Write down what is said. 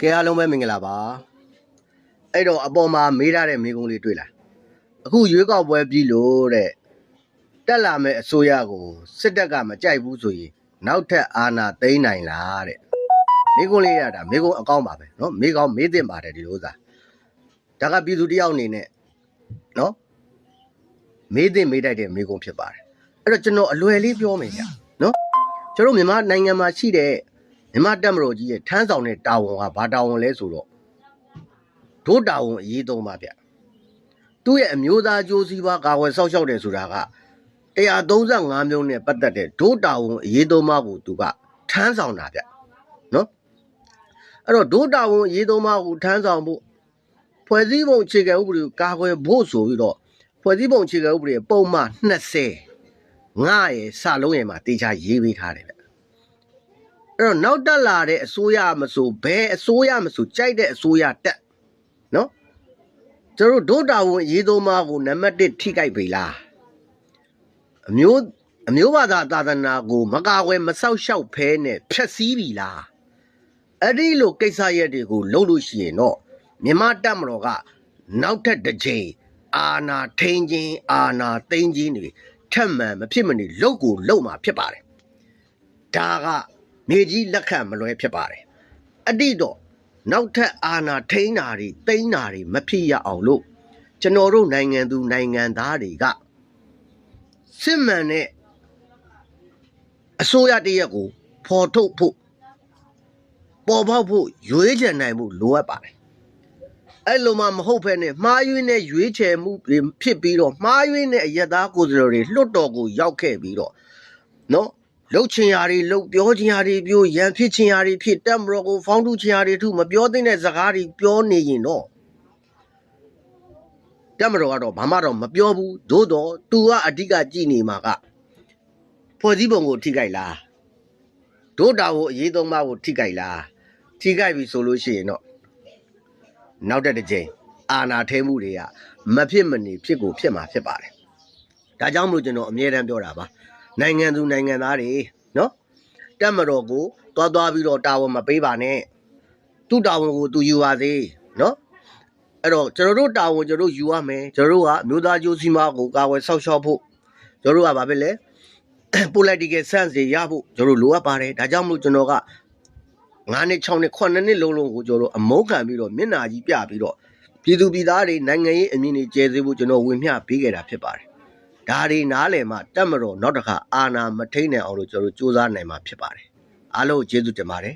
ကဲအားလုံးပဲမင်္ဂလာပါအဲ့တော့အပေါ်မှာမေးထားတဲ့မိကုံးလေးတွေ့လားအခုရွေးကောက်ပွဲပြီးလို့တဲ့တက်လာမဲ့အစိုးရကိုစစ်တပ်ကမကြိုက်ဘူးဆိုရင်နောက်ထပ်အာဏာသိမ်းနိုင်လားတဲ့မိကုံးလေးရတာမိကုံးအကောင်းပါပဲเนาะမိကောင်းမေးသင့်ပါတယ်ဒီလိုဥစားဒါကပြည်သူတယောက်အနေနဲ့เนาะမေးသင့်မေးတတ်တဲ့မိကုံးဖြစ်ပါတယ်အဲ့တော့ကျွန်တော်အလွယ်လေးပြောမယ်ကြာเนาะကျွန်တော်မြန်မာနိုင်ငံမှာရှိတဲ့ မြမတက်မတော်ကြီးရဲ့ထမ်းဆောင်တဲ့တာဝန်ကဘာတာဝန်လဲဆိုတော့ဒို့တာဝန်အရေးသုံးပါဗျသူ့ရဲ့အမျိုးသားကြိုးစည်းပွားကာဝယ်ဆောက်ရှောက်တယ်ဆိုတာက135မျိုးနဲ့ပတ်သက်တဲ့ဒို့တာဝန်အရေးသုံးပါကိုသူကထမ်းဆောင်တာဗျနော်အဲ့တော့ဒို့တာဝန်အရေးသုံးပါကိုထမ်းဆောင်ဖို့ဖွဲ့စည်းပုံအခြေခံဥပဒေကိုကာကွယ်ဖို့ဆိုပြီးတော့ဖွဲ့စည်းပုံအခြေခံဥပဒေပုံမှန်20ငါရဲ့စလုံးရဲ့မှာတေချာရေးပေးထားတယ်ဗျ အဲ့တော့နောက်တက်လာတဲ့အစိုးရမဆိုဘယ်အစိုးရမဆိုကြိုက်တဲ့အစိုးရတက်နော်ကျွန်တော်တို့ဒုတာဝန်အရေးသုံးပါးကိုနံပါတ်1ထိကြိုက်ပြီလားအမျိုးအမျိုးဘာသာသာသနာကိုမကာကွယ်မဆောက်ရှောက်ဖဲနဲ့ဖျက်ဆီးပြီလားအဲ့ဒီလိုကိစ္စရက်တွေကိုလုပ်လို့ရှိရင်တော့မြမတက်မတော်ကနောက်ထပ်တစ်ချိန်အာနာထိန်ချင်းအာနာသိန်းချင်းတွေထက်မှန်မဖြစ်မနေလုတ်ကိုလုတ်မှာဖြစ်ပါတယ်ဒါက မြေကြီးလက်ခံမလွဲဖြစ်ပါတယ်အတိတော့နောက်ထပ်အာဏာထိန်းတာတွေတိန်းတာတွေမဖြစ်ရအောင်လို့ကျွန်တော်တို့နိုင်ငံသူနိုင်ငံသားတွေကစစ်မှန်တဲ့အစိုးရတရက်ကိုဖော်ထုတ်ဖို့ပေါ်ပေါက်ဖို့ရွေးချယ်နိုင်မှုလိုအပ်ပါတယ်အဲ့လိုမှမဟုတ်ဘဲနဲ့မှားယွင်းတဲ့ရွေးချယ်မှုတွေဖြစ်ပြီးတော့မှားယွင်းတဲ့အယက်သားကိုယ်စားလှယ်တွေလွတ်တော်ကိုရောက်ခဲ့ပြီးတော့နော် လှုပ်ချင်ရာတွေလှုပ်ပြောချင်ရာတွေပြောရန်ဖြစ်ချင်ရာတွေဖြစ်တက်မတော်ကိုဖောင်းထုချင်ရာတွေထုမပြောသင့်တဲ့စကားတွေပြောနေရင်တော့တက်မတော်ကတော့ဘာမှတော့မပြောဘူးသို့တော့ तू ကအဓိကကြည်နေမှာကဖွဲ့စည်းပုံကိုထိကြိုက်လားဒို့တာကိုအရေးသုံးပါးကိုထိကြိုက်လားထိကြိုက်ပြီဆိုလို့ရှိရင်တော့နောက်တဲ့တစ်ချိန်အာနာထဲမှုတွေကမဖြစ်မနေဖြစ်ကိုဖြစ်မှာဖြစ်ပါတယ်ဒါကြောင့်မလို့ကျွန်တော်အမြဲတမ်းပြောတာပါ နိုင်ငံသူနိုင်ငံသားတွေနော်တက်မတော်ကိုတွားသွားပြီးတော့တာဝန်မပေးပါနဲ့သူ့တာဝန်ကိုသူယူပါသေးနော်အဲ့တော့ကျွန်တော်တို့တာဝန်ကျွန်တော်တို့ယူရမယ်ကျွန်တော်တို့ကအမျိုးသားကျိုးစီးပွားကိုကာကွယ်ဆောက်ရှောက်ဖို့ကျွန်တော်တို့ကဘာဖြစ်လဲ political sense တွေရဖို့ကျွန်တော်တို့လိုအပ်ပါတယ်ဒါကြောင့်မလို့ကျွန်တော်က9နှစ်6နှစ်9နှစ်လုံးလုံးကိုကျွန်တော်တို့အမုန်းခံပြီးတော့မျက်နာကြီးပြပြီးတော့ပြည်သူပြည်သားတွေနိုင်ငံရေးအမြင်တွေကျဲစေဖို့ကျွန်တော်ဝင်မျှပေးခဲ့တာဖြစ်ပါတယ် ဒါတွေနားလည်မှတက်မတော်နောက်တစ်ခါအာနာမထိန်နိုင်အောင်လို့ကျွန်တော်တို့စူးစမ်းနိုင်မှာဖြစ်ပါတယ်အားလုံးကိုကျေးဇူးတင်ပါတယ်